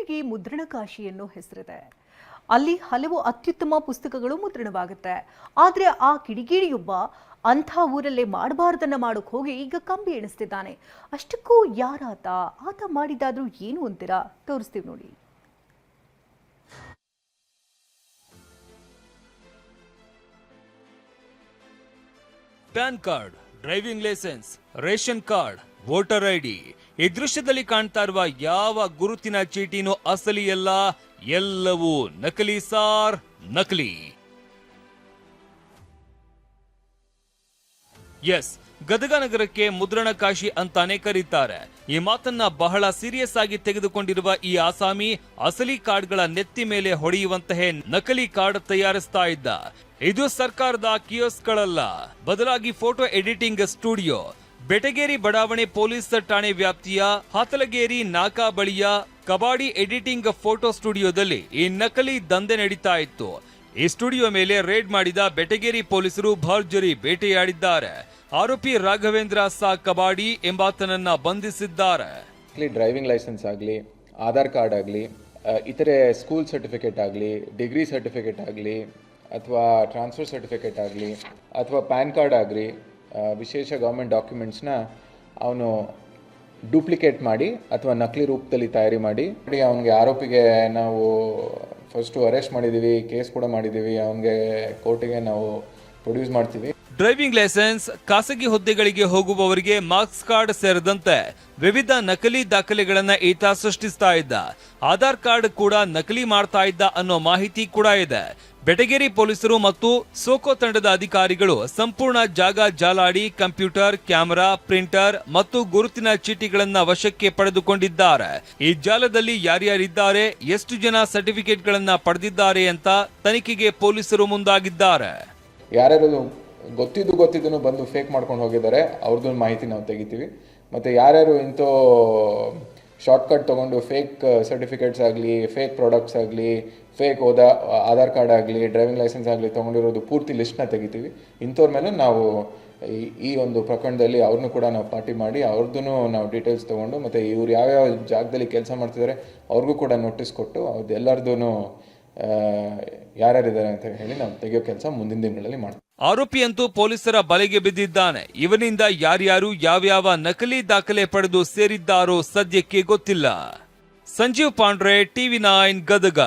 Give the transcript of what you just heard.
ಊರಿಗೆ ಮುದ್ರಣ ಕಾಶಿ ಎನ್ನೋ ಹೆಸರಿದೆ. ಅಲ್ಲಿ ಹಲವು ಅತ್ಯುತ್ತಮ ಪುಸ್ತಕಗಳು ಮುದ್ರಣವಾಗುತ್ತೆ. ಆದರೆ ಆ ಕಿಡಿಗೇಡಿಯೊಬ್ಬ ಅಂಥ ಊರಲ್ಲೇ ಮಾಡಬಾರ್ದನ್ನ ಮಾಡೋಕೆ ಹೋಗಿ ಈಗ ಕಂಬಿ ಎಣಿಸ್ತಿದ್ದಾನೆ. ಅಷ್ಟಕ್ಕೂ ಯಾರಾತ? ಆತ ಮಾಡಿದಾದರೂ ಏನು ಅಂತೀರಾ? ತೋರಿಸ್ತೀವಿ ನೋಡಿ. PAN card, driving licence, ration card. Voter ID ಈ ದೃಶ್ಯದಲ್ಲಿ ಕಾಣ್ತಾ ಇರುವ ಯಾವ ಗುರುತಿನ ಚೀಟಿನೂ ಅಸಲಿ ಎಲ್ಲ ಎಲ್ಲವೂ ನಕಲಿ ಸಾರ್, ನಕಲಿ. ಎಸ್, ಗದಗ ನಗರಕ್ಕೆ ಮುದ್ರಣ ಕಾಶಿ ಅಂತಾನೆ ಕರೀತಾರೆ. ಈ ಮಾತನ್ನ ಬಹಳ ಸೀರಿಯಸ್ ಆಗಿ ತೆಗೆದುಕೊಂಡಿರುವ ಈ ಆಸಾಮಿ ಅಸಲಿ ಕಾರ್ಡ್ಗಳ ನೆತ್ತಿ ಮೇಲೆ ಹೊಡೆಯುವಂತಹ ನಕಲಿ ಕಾರ್ಡ್ ತಯಾರಿಸ್ತಾ ಇದ್ದ. ಇದು ಸರ್ಕಾರದ ಕಿಯೋಸ್ಗಳಲ್ಲ ಬದಲಾಗಿ ಫೋಟೋ ಎಡಿಟಿಂಗ್ ಸ್ಟುಡಿಯೋ. ಬೆಟಗೇರಿ ಬಡಾವಣೆ ಪೊಲೀಸ್ ಠಾಣೆ ವ್ಯಾಪ್ತಿಯ ಹತಲಗೇರಿ ನಾಕಾ ಬಳಿಯ ಕಬಾಡಿ ಎಡಿಟಿಂಗ್ ಫೋಟೋ ಸ್ಟುಡಿಯೋದಲ್ಲಿ ಈ ನಕಲಿ ದಂಧೆ ನಡೀತಾ ಇತ್ತು. ಈ ಸ್ಟುಡಿಯೋ ಮೇಲೆ ರೇಡ್ ಮಾಡಿದ ಬೆಟಗೇರಿ ಪೊಲೀಸರು ಭರ್ಜರಿ ಬೇಟೆಯಾಡಿದ್ದಾರೆ. ಆರೋಪಿ ರಾಘವೇಂದ್ರ ಸಾ ಕಬಾಡಿ ಎಂಬಾತನನ್ನ ಬಂಧಿಸಿದ್ದಾರೆ. ಡ್ರೈವಿಂಗ್ ಲೈಸೆನ್ಸ್ ಆಗಲಿ, ಆಧಾರ್ ಕಾರ್ಡ್ ಆಗಲಿ ಇತರೆ ಸ್ಕೂಲ್ ಸರ್ಟಿಫಿಕೇಟ್ ಆಗಲಿ, ಡಿಗ್ರಿ ಸರ್ಟಿಫಿಕೇಟ್ ಆಗಲಿ, ಅಥವಾ ಟ್ರಾನ್ಸ್ಫರ್ ಸರ್ಟಿಫಿಕೇಟ್ ಆಗಲಿ, ಅಥವಾ ಪ್ಯಾನ್ ಕಾರ್ಡ್ ಆಗಲಿ ವಿಶೇಷ ಗೌರ್ಮೆಂಟ್ ಡಾಕ್ಯುಮೆಂಟ್ಸ್ನ ಅವನು ಡೂಪ್ಲಿಕೇಟ್ ಮಾಡಿ ಅಥವಾ ನಕಲಿ ರೂಪದಲ್ಲಿ ತಯಾರಿ ಮಾಡಿ. ಅವನಿಗೆ ಆರೋಪಿಗೆ ನಾವು ಫಸ್ಟು ಅರೆಸ್ಟ್ ಮಾಡಿದ್ದೀವಿ ಕೇಸ್ ಕೂಡ ಮಾಡಿದ್ದೀವಿ ಅವನಿಗೆ ಕೋರ್ಟಿಗೆ ನಾವು ಪ್ರೊಡ್ಯೂಸ್ ಮಾಡ್ತೀವಿ. ಡ್ರೈವಿಂಗ್ ಲೈಸೆನ್ಸ್ ಖಾಸಗಿ ಹುದ್ದೆಗಳಿಗೆ ಹೋಗುವವರಿಗೆ ಮಾರ್ಕ್ಸ್ ಕಾರ್ಡ್ ಸೇರಿದಂತೆ ವಿವಿಧ ನಕಲಿ ದಾಖಲೆಗಳನ್ನು ಈತ ಸೃಷ್ಟಿಸ್ತಾ ಇದ್ದ. ಆಧಾರ್ ಕಾರ್ಡ್ ಕೂಡ ನಕಲಿ ಮಾಡ್ತಾ ಇದ್ದ ಅನ್ನೋ ಮಾಹಿತಿ ಕೂಡ ಇದೆ. ಬೆಟಗೇರಿ ಪೊಲೀಸರು ಮತ್ತು ಸೋಕೋ ತಂಡದ ಅಧಿಕಾರಿಗಳು ಸಂಪೂರ್ಣ ಜಾಗ ಜಾಲಾಡಿ ಕಂಪ್ಯೂಟರ್, ಕ್ಯಾಮೆರಾ, ಪ್ರಿಂಟರ್ ಮತ್ತು ಗುರುತಿನ ಚೀಟಿಗಳನ್ನು ವಶಕ್ಕೆ ಪಡೆದುಕೊಂಡಿದ್ದಾರೆ. ಈ ಜಾಲದಲ್ಲಿ ಯಾರ್ಯಾರಿದ್ದಾರೆ, ಎಷ್ಟು ಜನ ಸರ್ಟಿಫಿಕೇಟ್ಗಳನ್ನು ಪಡೆದಿದ್ದಾರೆ ಅಂತ ತನಿಖೆಗೆ ಪೊಲೀಸರು ಮುಂದಾಗಿದ್ದಾರೆ. ಯಾರ್ಯಾರು ಗೊತ್ತಿದ್ದು ಗೊತ್ತಿದ್ದು ಬಂದು ಫೇಕ್ ಮಾಡ್ಕೊಂಡು ಹೋಗಿದ್ದಾರೆ ಅವ್ರದ್ದು ಮಾಹಿತಿ ನಾವು ತೆಗಿತೀವಿ. ಮತ್ತು ಯಾರ್ಯಾರು ಇಂಥೋ ಶಾರ್ಟ್ಕಟ್ ತೊಗೊಂಡು ಫೇಕ್ ಸರ್ಟಿಫಿಕೇಟ್ಸ್ ಆಗಲಿ ಫೇಕ್ ಪ್ರಾಡಕ್ಟ್ಸ್ ಆಗಲಿ ಫೇಕ್ ಹೋದ ಆಧಾರ್ ಕಾರ್ಡ್ ಆಗಲಿ ಡ್ರೈವಿಂಗ್ ಲೈಸೆನ್ಸ್ ಆಗಲಿ ತೊಗೊಂಡಿರೋದು ಪೂರ್ತಿ ಲಿಸ್ಟ್ನ ತೆಗಿತೀವಿ. ಇಂಥವ್ರ ಮೇಲೆ ನಾವು ಈ ಒಂದು ಪ್ರಕರಣದಲ್ಲಿ ಅವ್ರನ್ನೂ ಕೂಡ ನಾವು ಪಾರ್ಟಿ ಮಾಡಿ ಅವ್ರದ್ದು ನಾವು ಡೀಟೇಲ್ಸ್ ತೊಗೊಂಡು ಮತ್ತು ಇವ್ರು ಯಾವ್ಯಾವ ಜಾಗದಲ್ಲಿ ಕೆಲಸ ಮಾಡ್ತಿದ್ದಾರೆ ಅವ್ರಿಗೂ ಕೂಡ ನೋಟಿಸ್ ಕೊಟ್ಟು ಅವ್ರದ್ದು ಎಲ್ಲರದ್ದು ಯಾರ್ಯಾರಿದ್ದಾರೆ ಅಂತ ಹೇಳಿ ನಾವು ತೆಗಿಯೋ ಕೆಲಸ ಮುಂದಿನ ದಿನಗಳಲ್ಲಿ ಮಾಡ್ತೀವಿ. ಆರೋಪಿಯಂತೂ ಪೊಲೀಸರ ಬಲೆಗೆ ಬಿದ್ದಿದ್ದಾನೆ. ಇವನಿಂದ ಯಾರ್ಯಾರು ಯಾವ್ಯಾವ ನಕಲಿ ದಾಖಲೆ ಪಡೆದು ಸೇರಿದ್ದಾರೋ ಸದ್ಯಕ್ಕೆ ಗೊತ್ತಿಲ್ಲ. Sanjeev Pandre, TV nine Gadag.